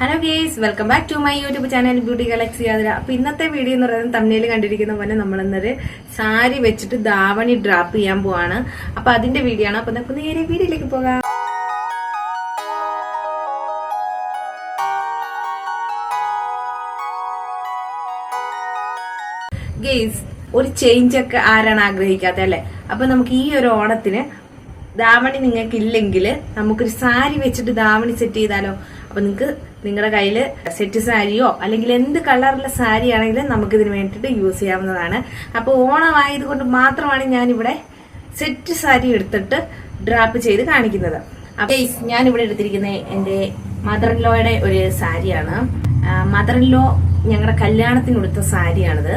Hello guys welcome back to my YouTube channel beauty galaxy Athira അപ്പൊ ഇന്നത്തെ video എന്ന് പറയുന്നത് തമ്മിൽ കണ്ടിരിക്കുന്ന പോലെ നമ്മൾ ഇന്നൊരു സാരി വെച്ചിട്ട് ദാവണി ഡ്രാപ്പ് ചെയ്യാൻ പോവാണ്. അപ്പൊ അതിന്റെ വീഡിയോ ആണ്. അപ്പൊ നമുക്ക് നേരെ വീഡിയോയിലേക്ക് പോകാം. ഗേസ് ഒരു ചേഞ്ച് ഒക്കെ ആരാണ് ആഗ്രഹിക്കാത്തത് അല്ലെ? അപ്പൊ നമുക്ക് ഈ ഒരു ഓണത്തിന് ദാവണി നിങ്ങൾക്ക് ഇല്ലെങ്കിൽ നമുക്കൊരു സാരി വെച്ചിട്ട് ദാവണി സെറ്റ് ചെയ്താലോ? അപ്പൊ നിങ്ങൾക്ക് നിങ്ങളുടെ കയ്യിൽ സെറ്റ് സാരിയോ അല്ലെങ്കിൽ എന്ത് കളറുള്ള സാരി ആണെങ്കിലും നമുക്ക് ഇതിന് വേണ്ടിയിട്ട് യൂസ് ചെയ്യാവുന്നതാണ്. അപ്പൊ ഓണമായത് കൊണ്ട് മാത്രമാണ് ഞാൻ ഇവിടെ സെറ്റ് സാരി എടുത്തിട്ട് ഡ്രാപ്പ് ചെയ്ത് കാണിക്കുന്നത്. അപ്പൊ ഞാൻ ഇവിടെ എടുത്തിരിക്കുന്ന എന്റെ മദർ ഇൻ ലോയുടെ ഒരു സാരിയാണ്. മദർ ഇൻ ലോ ഞങ്ങളുടെ കല്യാണത്തിന് കൊടുത്ത സാരിയാണിത്.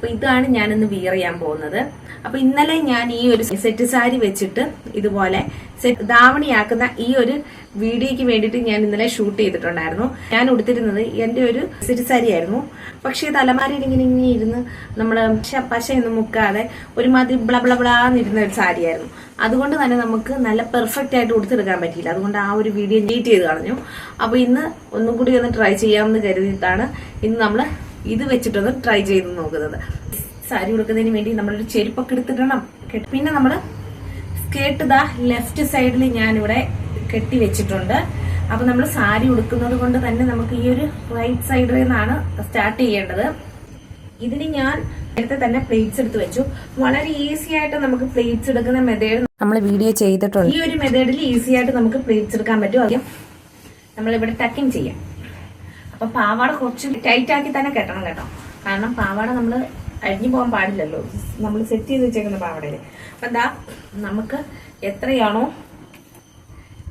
അപ്പൊ ഇതാണ് ഞാനിന്ന് വിയർ ചെയ്യാൻ പോകുന്നത്. അപ്പൊ ഇന്നലെ ഞാൻ ഈ ഒരു സെറ്റ് സാരി വെച്ചിട്ട് ഇതുപോലെ സെറ്റ് ധാവണിയാക്കുന്ന ഈ ഒരു വീഡിയോക്ക് വേണ്ടിയിട്ട് ഞാൻ ഇന്നലെ ഷൂട്ട് ചെയ്തിട്ടുണ്ടായിരുന്നു. ഞാൻ ഉടുത്തിരുന്നത് എന്റെ ഒരു സെറ്റ് സാരി ആയിരുന്നു. പക്ഷേ തലമാരി ഇങ്ങനെ ഇങ്ങനെ ഇരുന്ന് നമ്മൾ പശ പശയൊന്നും മുക്കാതെ ഒരുമാതിരി ബ്ലബ്ലബ്ലാന്നിരുന്ന ഒരു സാരിയായിരുന്നു അതുകൊണ്ട് തന്നെ നമുക്ക് നല്ല പെർഫെക്റ്റ് ആയിട്ട് ഉടുത്തെടുക്കാൻ പറ്റിയില്ല. അതുകൊണ്ട് ആ ഒരു വീഡിയോ ഡീറ്റ് ചെയ്ത് കളഞ്ഞു. അപ്പൊ ഇന്ന് ഒന്നും കൂടി ഒന്ന് ട്രൈ ചെയ്യാമെന്ന് കരുതിയിട്ടാണ് ഇന്ന് നമ്മൾ ഇത് വെച്ചിട്ടൊന്ന് ട്രൈ ചെയ്ത് നോക്കുന്നത്. സാരി ഉടുക്കുന്നതിന് വേണ്ടി നമ്മളൊരു ചെരുപ്പൊക്കെ എടുത്തിടണം. പിന്നെ നമ്മൾ സ്കേർട്ട് ദാ ലെഫ്റ്റ് സൈഡിൽ ഞാനിവിടെ കെട്ടി വെച്ചിട്ടുണ്ട്. അപ്പൊ നമ്മൾ സാരി ഉടുക്കുന്നത് കൊണ്ട് തന്നെ നമുക്ക് ഈ ഒരു റൈറ്റ് സൈഡിൽ നിന്നാണ് സ്റ്റാർട്ട് ചെയ്യേണ്ടത്. ഇതിന് ഞാൻ നേരത്തെ തന്നെ പ്ലേറ്റ്സ് എടുത്ത് വെച്ചു. വളരെ ഈസി ആയിട്ട് നമുക്ക് പ്ലേറ്റ്സ് എടുക്കുന്ന മെത്തേഡ് നമ്മൾ വീഡിയോ ചെയ്തിട്ടുണ്ട്. ഈ ഒരു മെത്തേഡിൽ ഈസി ആയിട്ട് നമുക്ക് പ്ലേറ്റ്സ് എടുക്കാൻ പറ്റും. ആദ്യം നമ്മളിവിടെ ടക്കിങ് ചെയ്യാം. അപ്പൊ പാവാട കുറച്ച് ടൈറ്റ് ആക്കി തന്നെ കെട്ടണം കേട്ടോ. കാരണം പാവാട നമ്മൾ അഴിഞ്ഞു പോകാൻ പാടില്ലല്ലോ. നമ്മൾ സെറ്റ് ചെയ്ത് വെച്ചേക്കുന്ന പാവടയിൽ അപ്പൊ എന്താ നമുക്ക് എത്രയാണോ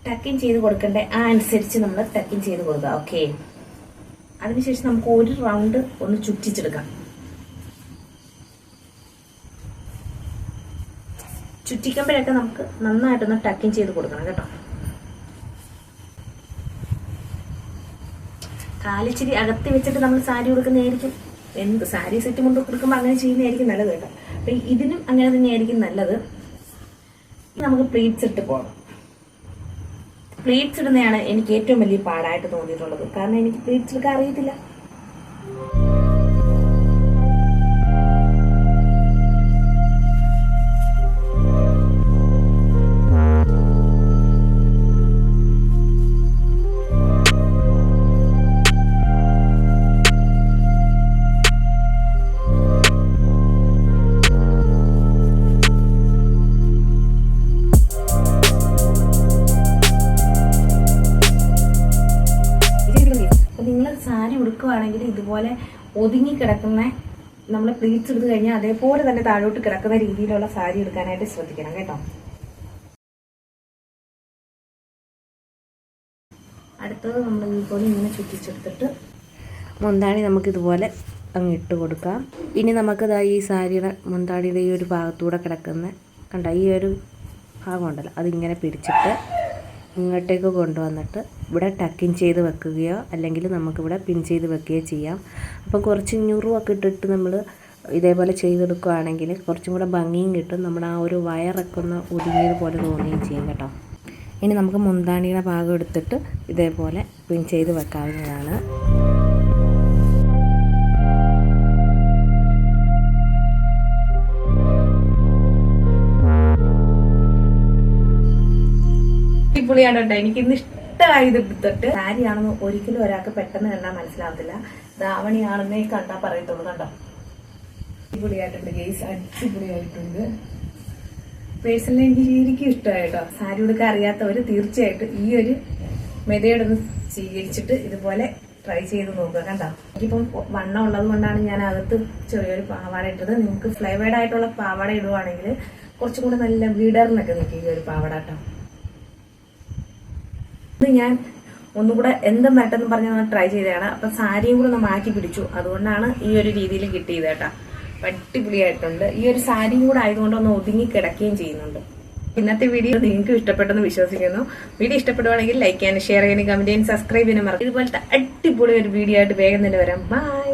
ടക്കിങ് ചെയ്ത് കൊടുക്കണ്ടേ ആ അനുസരിച്ച് നമ്മൾ ടക്കിങ് ചെയ്ത് കൊടുക്കുക ഓക്കെ അതിനുശേഷം നമുക്ക് ഒരു റൗണ്ട് ഒന്ന് ചുറ്റിച്ചെടുക്കാം. ചുറ്റിക്കുമ്പോഴൊക്കെ നമുക്ക് നന്നായിട്ടൊന്ന് ടക്കിങ് ചെയ്ത് കൊടുക്കണം കേട്ടോ. കാലിച്ചിരി അകത്തി വെച്ചിട്ട് നമ്മൾ സാരി ഉടുക്കുന്നതായിരിക്കും. എന്ത് സാരി സെറ്റ് കൊണ്ട് കൊടുക്കുമ്പോൾ അങ്ങനെ ചെയ്യുന്നതായിരിക്കും നല്ലത് കേട്ടോ. അപ്പൊ ഇതിനും അങ്ങനെ തന്നെയായിരിക്കും നല്ലത്. നമുക്ക് പ്ലീറ്റ്സ് ഇട്ട് പോകണം പ്ലീറ്റ്സ് ഇടുന്നതാണ് എനിക്ക് ഏറ്റവും വലിയ പാടായിട്ട് തോന്നിയിട്ടുള്ളത്. കാരണം എനിക്ക് പ്ലീറ്റ്സ് എടുക്കാൻ അറിയത്തില്ല. നിങ്ങൾ സാരി ഉടുക്കുവാണെങ്കിൽ ഇതുപോലെ ഒതുങ്ങി കിടക്കുന്ന നമ്മൾ പ്ലീറ്റ്സ് എടുത്തു കഴിഞ്ഞാൽ അതേപോലെ തന്നെ താഴോട്ട് കിടക്കുന്ന രീതിയിലുള്ള സാരി എടുക്കാനായിട്ട് ശ്രദ്ധിക്കണം കേട്ടോ. അടുത്തത് നമ്മൾ ഇതുപോലെ ഇങ്ങനെ ചുറ്റിച്ചെടുത്തിട്ട് മുന്താണി നമുക്കിതുപോലെ അങ്ങ് ഇട്ട് കൊടുക്കാം. ഇനി നമുക്ക് ദാ ഈ സാരിയുടെ മുന്താണിയുടെ ഈ ഒരു ഭാഗത്തൂടെ കിടക്കുന്ന കണ്ട? ഈ ഒരു ഭാഗമുണ്ടല്ലോ അതിങ്ങനെ പിടിച്ചിട്ട് ഇങ്ങോട്ടേക്ക് കൊണ്ടുവന്നിട്ട് ഇവിടെ ടക്കിൻ ചെയ്ത് വെക്കുകയോ അല്ലെങ്കിൽ നമുക്കിവിടെ പിൻ ചെയ്ത് വെക്കുകയോ ചെയ്യാം. അപ്പം കുറച്ച് ഞുറുവൊക്കെ ഇട്ടിട്ട് നമ്മൾ ഇതേപോലെ ചെയ്തെടുക്കുകയാണെങ്കിൽ കുറച്ചും കൂടെ ഭംഗിയും കിട്ടും. നമ്മുടെ ആ ഒരു വയറൊക്കെ ഒന്ന് ഒതുങ്ങിയത് പോലെ തോന്നുകയും ചെയ്യും കേട്ടോ. ഇനി നമുക്ക് മുന്താണിയുടെ ഭാഗം എടുത്തിട്ട് ഇതേപോലെ പിൻ ചെയ്ത് വെക്കാവുന്നതാണ്. അടിപൊളിയാണ് എനിക്ക് ഇന്ന് ഇഷ്ടമായി ഇത് എടുത്തിട്ട് സാരിയാണെന്ന് ഒരിക്കലും ഒരാൾക്ക് പെട്ടെന്ന് കണ്ടാൽ മനസ്സിലാവത്തില്ല. ധാവണിയാണെന്നേ കണ്ടാ പറയത്തുള്ളൂ കണ്ടോ? അടിപൊളിയായിട്ടുണ്ട് ഗെയ്സ്. അടിപൊളിയായിട്ടുണ്ട്. പേഴ്സണലി എനിക്ക് ശരിക്കും ഇഷ്ടമായിട്ടോ സാരി ഉടുക്കാൻ അറിയാത്തവര് തീർച്ചയായിട്ടും ഈ ഒരു മെതേഡ് ഒന്ന് സ്വീകരിച്ചിട്ട് ഇതുപോലെ ട്രൈ ചെയ്ത് നോക്കുക കണ്ടോ? എനിക്കിപ്പം വണ്ണം ഉള്ളത് കൊണ്ടാണ് ഞാൻ അകത്ത് ചെറിയൊരു പാവാട ഇട്ടത്. നിങ്ങൾക്ക് ഫ്ലേവേഡ് ആയിട്ടുള്ള പാവാട ഇടുവാണെങ്കിൽ കുറച്ചും കൂടെ നല്ല വിടർന്നൊക്കെ നിൽക്കും ഈ ഒരു പാവാട കേട്ടോ. ഇത് ഞാൻ ഒന്നുകൂടെ എന്തും വരട്ടെന്ന് പറഞ്ഞ് നമ്മൾ ട്രൈ ചെയ്തതാണ്. അപ്പൊ സാരിയും കൂടെ ഒന്ന് മാറ്റി പിടിച്ചു. അതുകൊണ്ടാണ് ഈ ഒരു രീതിയിൽ കിട്ടിയത് കേട്ടാ. അടിപൊളിയായിട്ടുണ്ട്. ഈ ഒരു സാരിയും കൂടെ ആയതുകൊണ്ട് ഒന്ന് ഒതുങ്ങി കിടക്കുകയും ചെയ്യുന്നുണ്ട്. ഇന്നത്തെ വീഡിയോ നിങ്ങൾക്ക് ഇഷ്ടപ്പെട്ടെന്ന് വിശ്വസിക്കുന്നു. വീഡിയോ ഇഷ്ടപ്പെടുവാണെങ്കിൽ ലൈക്ക് ചെയ്യാനും ഷെയർ ചെയ്യാനും കമന്റ് ചെയ്യാനും സബ്സ്ക്രൈബ് ചെയ്യാനും മറക്കും ഇതുപോലത്തെ അടിപൊളി ഒരു വീഡിയോ ആയിട്ട് വേഗം തന്നെ വരാം. ബൈ